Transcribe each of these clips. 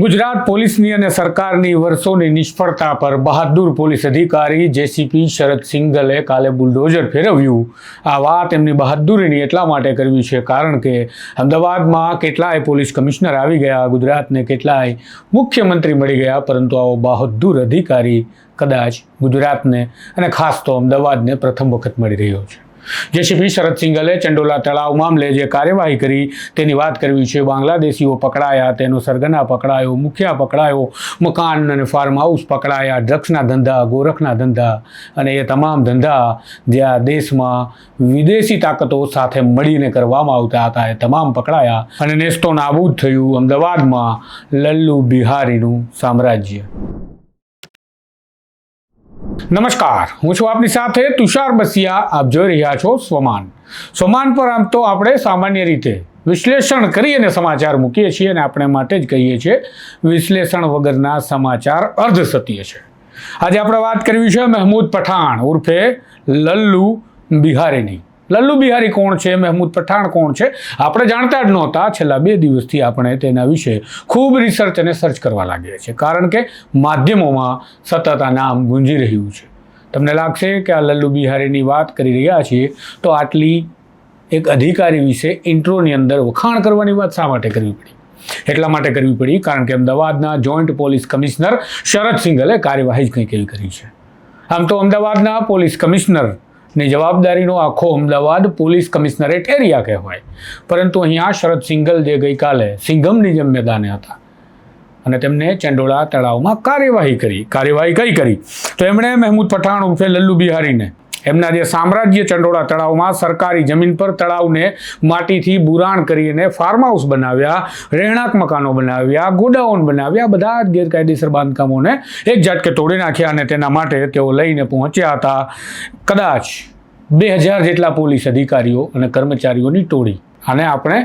ગુજરાત પોલીસની અને સરકારની વર્ષોની નિષ્ફળતા પર બહાદુર પોલીસ અધિકારી જેસીપી શરદ સિંગલે કાલે બુલડોઝર ફેરવ્યું. આ વાત એમની બહાદુરીની એટલા માટે કરવી છે કારણ કે અમદાવાદમાં કેટલાય પોલીસ કમિશનર આવી ગયા, ગુજરાતને કેટલાય મુખ્યમંત્રી મળી ગયા, પરંતુ આવો બહાદુર અધિકારી કદાચ ગુજરાતને અને ખાસ તો અમદાવાદને પ્રથમ વખત મળી રહ્યો છે. જેસીપી શરદ સિંગલે ચંડોલા તળાવ મામલે જે કાર્યવાહી કરી તેની વાત કરવી છે. બાંગ્લાદેશીઓ પકડાયા, તેનો સરગના પકડાયો, મુખિયા પકડાયો, મકાન અને ફાર્મ હાઉસ પકડાયા, ડ્રગ્સના ધંધા, ગોરખના ધંધા અને એ તમામ ધંધા જે આ દેશમાં વિદેશી તાકાતો સાથે મળીને કરવામાં આવતા હતા, એ તમામ પકડાયા અને નેસ્તો નાબૂદ થયું અમદાવાદમાં લલ્લુ બિહારીનું સામ્રાજ્ય. નમસ્કાર, હું છું આપની સાથે તુષાર બસિયા, આપ જોઈ રહ્યા છો સ્વમાન. સ્વમાન પર આમ તો આપણે સામાન્ય રીતે વિશ્લેષણ કરી અને સમાચાર મૂકીએ છીએ અને આપણે માટે જ કહીએ છીએ, વિશ્લેષણ વગરના સમાચાર અર્ધ સત્ય છે. આજે આપણે વાત કરવી છે મહેમૂદ પઠાણ ઉર્ફે લલ્લુ બિહારીની. લલ્લુ બિહારી કોણ છે, મહેમૂદ પઠાણ કોણ છે, આપણે જાણતા જ નહોતા. છેલ્લા બે દિવસથી આપણે તેના વિશે ખૂબ રિસર્ચ અને સર્ચ કરવા લાગ્યા છીએ. કારણ કે માધ્યમોમાં સતત આ નામ ગુંજી રહ્યું છે. તમને લાગશે કે આ લલ્લુ બિહારીની વાત કરી રહ્યા છીએ, તો આટલી એક અધિકારી વિશે ઇન્ટ્રોની અંદર વખાણ કરવાની વાત શા માટે કરવી પડી? એટલા માટે કરવી પડી કારણ કે અમદાવાદના જોઈન્ટ પોલીસ કમિશનર શરદ સિંઘલે કાર્યવાહી જ કંઈક એવી કરી છે. આમ તો અમદાવાદના પોલીસ કમિશનર ની જવાબદારીનો આખો અમદાવાદ પોલીસ કમિશનરેટ એરિયા કહેવાય. પરંતુ અહીંયા શરદ સિંઘલ જે ગઈકાલે સિંઘમની જિમ્મેદાને હતા અને તેમને ચંડોળા તળાવમાં કાર્યવાહી કરી. કાર્યવાહી કઈ કરી? તો એમણે મહેમૂદ પઠાણ ઉર્ફે લલ્લુ બિહારીને એમના જે સામ્રાજ્ય ચંડોળા તળાવમાં સરકારી જમીન પર તળાવને માટીથી બુરાણ કરીને ફાર્મ હાઉસ બનાવ્યા, રહેણાંક મકાનો બનાવ્યા, ગોડાઉન બનાવ્યા, બધા જ ગેરકાયદેસર બાંધકામોને એક ઝાટકે તોડી નાખ્યા અને તેના માટે તેઓ લઈને પહોંચ્યા હતા. કદાચ બે હજાર જેટલા પોલીસ અધિકારીઓ અને કર્મચારીઓની ટોળી. અને આપણે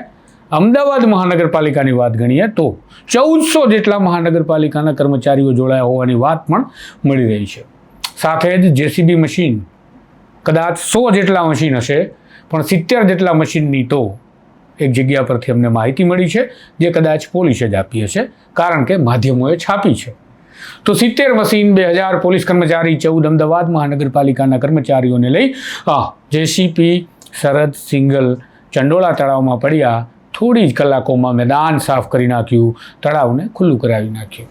અમદાવાદ મહાનગરપાલિકાની વાત ગણીએ તો ચૌદસો જેટલા મહાનગરપાલિકાના કર્મચારીઓ જોડાયા હોવાની વાત પણ મળી રહી છે. સાથે જ જેસીબી મશીન કદાચ સો જેટલા મશીન હશે, પણ સિત્તેર જેટલા મશીનની તો એક જગ્યા પરથી અમને માહિતી મળી છે, જે કદાચ પોલીસે જ આપી હશે, કારણ કે માધ્યમોએ છાપી છે. તો સિત્તેર મશીન બે હજાર પોલીસ કર્મચારી, ચૌદ અમદાવાદ મહાનગરપાલિકાના કર્મચારીઓને લઈ જેસીપી શરદ સિંગલ, ચંડોળા તળાવમાં પડ્યા, થોડી જ કલાકોમાં મેદાન સાફ કરી નાખ્યું, તળાવને ખુલ્લું કરાવી નાખ્યું.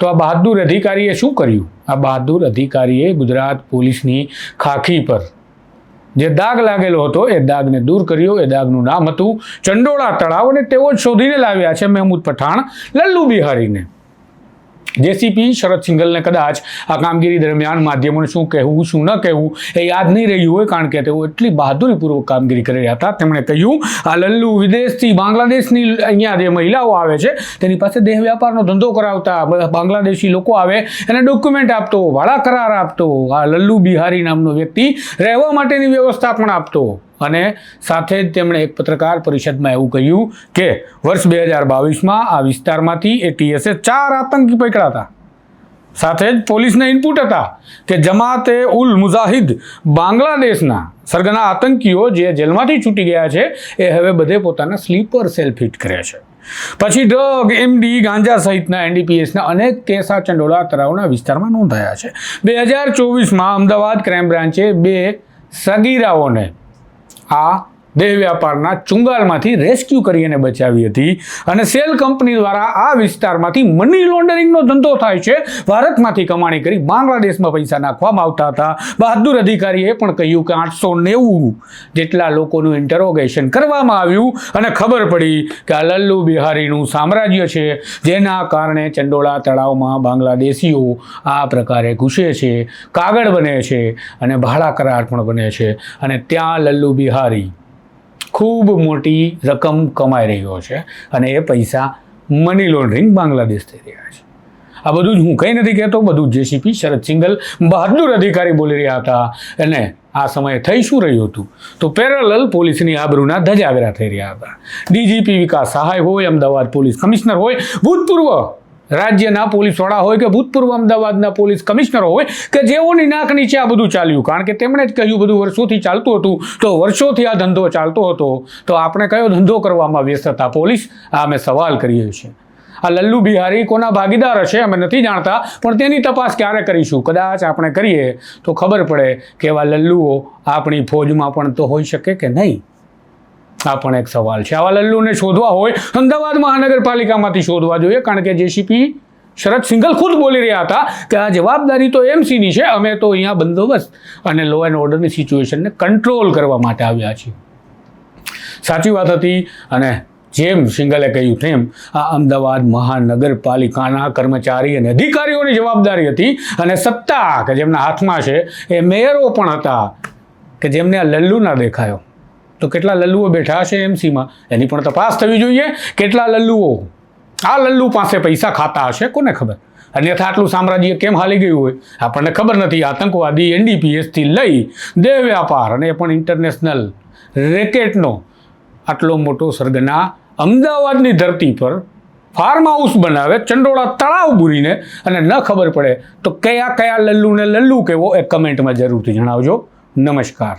તો આ બહાદુર અધિકારીએ શું કર્યું? આ બહાદુર અધિકારીએ ગુજરાત પોલીસની ખાખી પર જે દાગ લાગેલો હતો, એ દાગને દૂર કર્યો. એ દાગનું નામ હતું ચંડોળા તળાવ અને તેઓ જ શોધીને લાવ્યા છે મહેમૂદ પઠાણ લલ્લુ બિહારીને. જેસીપી શરદ સિંઘલને કદાચ આ કામગીરી દરમિયાન માધ્યમોને શું કહેવું, શું ન કહેવું એ યાદ નહીં રહ્યું હોય કારણ કે તેઓ એટલી બહાદુરીપૂર્વક કામગીરી કરી રહ્યા હતા. તેમણે કહ્યું, આ લલ્લુ વિદેશથી બાંગ્લાદેશની અહીંયા જે મહિલાઓ આવે છે, તેની પાસે દેહ વ્યાપારનો ધંધો કરાવતા બાંગ્લાદેશી લોકો આવે, એને ડોક્યુમેન્ટ આપતો ભાડા કરાર આપતો, આ લલ્લુ બિહારી નામનો વ્યક્તિ રહેવા માટેની વ્યવસ્થા પણ આપતો. અને સાથે જ તેમણે એક પત્રકાર પરિષદમાં એવું કહ્યું કે વર્ષ બે હજાર બાવીસમાં આ વિસ્તારમાંથી એટીએસે ચાર આતંકી પકડ્યા હતા. સાથે જ પોલીસના ઇનપુટ હતા કે જમાતે ઉલ મુજાહિદ બાંગ્લાદેશના સરગના આતંકીઓ જે જેલમાંથી છૂટી ગયા છે એ હવે બધે પોતાના સ્લીપર સેલ ફિટ કરે છે. પછી ડ્રગ એમડી ગાંજા સહિતના એનડીપીએસના અનેક કેસા ચંડોળા તળાવના વિસ્તારમાં નોંધાયા છે. બે હજાર ચોવીસમાં અમદાવાદ ક્રાઇમ બ્રાન્ચે બે સગીરાઓને આ દેહ વ્યાપારના ચુંગાલમાંથી રેસ્ક્યુ કરી અને બચાવી હતી. અને સેલ કંપની દ્વારા આ વિસ્તારમાંથી મની લોન્ડરિંગનો ધંધો થાય છે. ભારતમાંથી કમાણી કરી બાંગ્લાદેશમાં પૈસા નાખવામાં આવતા હતા. બહાદુર અધિકારીએ પણ કહ્યું કે આઠસો નેવું જેટલા લોકોનું ઇન્ટરોગેશન કરવામાં આવ્યું અને ખબર પડી કે આ લલ્લુ બિહારીનું સામ્રાજ્ય છે, જેના કારણે ચંડોળા તળાવમાં બાંગ્લાદેશીઓ આ પ્રકારે ઘૂસે છે, કાગળ બને છે અને ભાડા કરાર પણ બને છે. અને ત્યાં લલ્લુ બિહારી ખૂબ મોટી રકમ કમાઈ રહ્યો છે અને એ પૈસા મની લોન્ડરિંગ બાંગ્લાદેશ થઈ રહ્યા છે. આ બધું જ હું કંઈ નથી કહેતો, બધું જેસીપી શરદ સિંગલ બહાદુર અધિકારી બોલી રહ્યા હતા. અને આ સમયે થઈ શું રહ્યું હતું? તો પેરેલલ પોલીસની આબરૂના ધજાગરા થઈ રહ્યા હતા. ડીજીપી વિકાસ સહાય હોય, અમદાવાદ પોલીસ કમિશનર હોય, ભૂતપૂર્વ રાજ્યના પોલીસ વડા હોય કે ભૂતપૂર્વ અમદાવાદના પોલીસ કમિશનર હોય કે જેઓની નાક નીચે આ બધું ચાલ્યું. કારણ કે તેમણે જ કહ્યું, બધું વર્ષોથી ચાલતું હતું. તો વર્ષોથી આ ધંધો ચાલતો હતો. તો આપણે કયો ધંધો કરવામાં વ્યસ્ત હતા? પોલીસ? આ અમે સવાલ કરીએ છીએ. આ લલ્લુ બિહારી કોના ભાગીદાર હશે અમે નથી જાણતા, પણ તેની તપાસ ક્યારે કરીશું? કદાચ આપણે કરીએ તો ખબર પડે કે એવા લલ્લુઓ આપણી ફોજમાં પણ તો હોઈ શકે કે નહીં? આ પણ એક સવાલ છે. આવા લલ્લુને શોધવા હોય, અમદાવાદ મહાનગરપાલિકામાંથી શોધવા જોઈએ, કારણ કે જેસીપી શરદ સિંઘલ ખુદ બોલી રહ્યા હતા કે આ જવાબદારી તો એમસીની છે, અમે તો અહીંયા બંદોબસ્ત અને લો એન્ડ ઓર્ડરની સિચ્યુએશનને કંટ્રોલ કરવા માટે આવ્યા છીએ. સાચી વાત હતી અને જેમ સિંગલે કહ્યું તેમ, આ અમદાવાદ મહાનગરપાલિકાના કર્મચારી અને અધિકારીઓની જવાબદારી હતી અને સત્તા કે જેમના હાથમાં છે એ મેયરો પણ હતા કે જેમને આ લલ્લુ ના દેખાયો. તો કેટલા લલ્લુઓ બેઠા હશે એમસીમાં? એની પણ તપાસ થવી જોઈએ. કેટલા લલ્લુઓ? આ લલ્લુ પાસે પૈસા ખાતા હશે? કોને ખબર? અન્યથા આટલું સામ્રાજ્ય કેમ હાલી ગયું હોય? આપણને ખબર નથી. આતંકવાદી એનડીપીએસથી લઈ દેહ વ્યાપાર અને એ પણ ઇન્ટરનેશનલ રેકેટનો આટલો મોટો સરગના અમદાવાદની ધરતી પર ફાર્મ હાઉસ બનાવે, ચંડોળા તળાવ બુરીને, અને ન ખબર પડે તો કયા કયા લલ્લુને લલ્લુ કહેવો એ કમેન્ટમાં જરૂરથી જણાવજો. નમસ્કાર.